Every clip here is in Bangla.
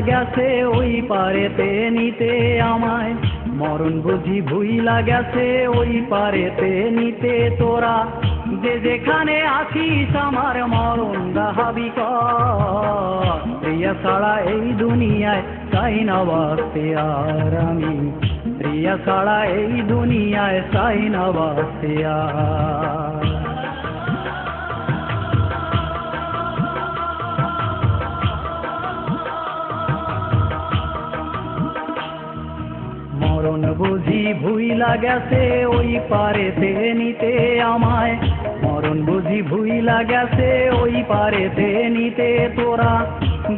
গেছে, ওই পারেতে নিতে আমায়। মরণ বুঝি ভুইলা গেছে, ওই পারেতে নিতে তোরা। যে যেখানে আছিস আমার মরণ দাহাবি প্রিয়া ছাড়া এই দুনিয়ায় চাই না বাঁচতে আর আমি। প্রিয়া ছাড়া এই দুনিয়ায় চাই না বাঁচতে আর ভুইলা গেছে, ওই পারেতে নিতে আমায়। মরণ বুঝি ভুইলা গেছে, ওই পারেতে নিতে তোরা।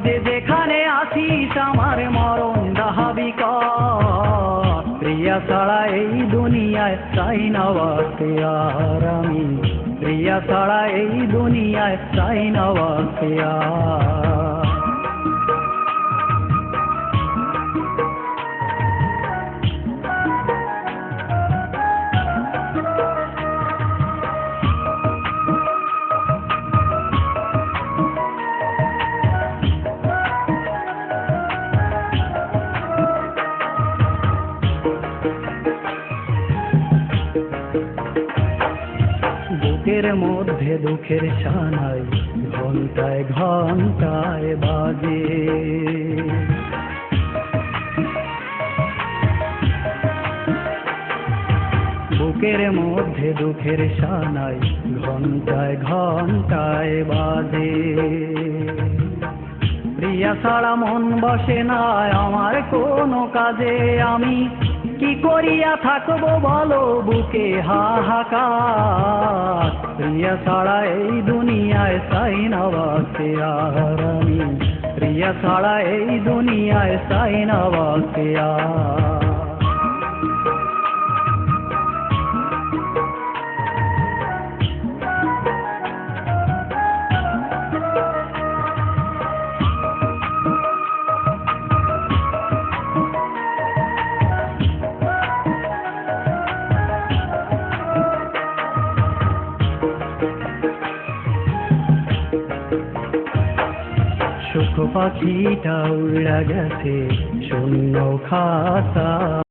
যে যেখানে আসিস আমার মরণ দাহাবিকা প্রিয়া ছাড়া এই দুনিয়ায় চাই না বাঁচতে আর আমি। প্রিয়া ছাড়া এই দুনিয়ায় চাই না বাঁচতে আর বুকের মধ্যে দুঃখের সানাই ঘন্টায় ঘন্টায় বাজে। বুকের মধ্যে দুঃখের সানাই ঘন্টায় ঘন্টায় বাজে। প্রিয়া ছাড়া মন বসে না, আমার কোনো কাজে আমি করিয়া থাকব বলো বুকে হাহাকার। প্রিয়া ছাড়া এই দুনিয়ায় চাই না বাঁচতে আর আমি প্রিয়া ছাড়া এই দুনিয়ায় চাই না বাঁচতে আর সুখ পাখিটা উড়া গেছে শূন্য খাতা।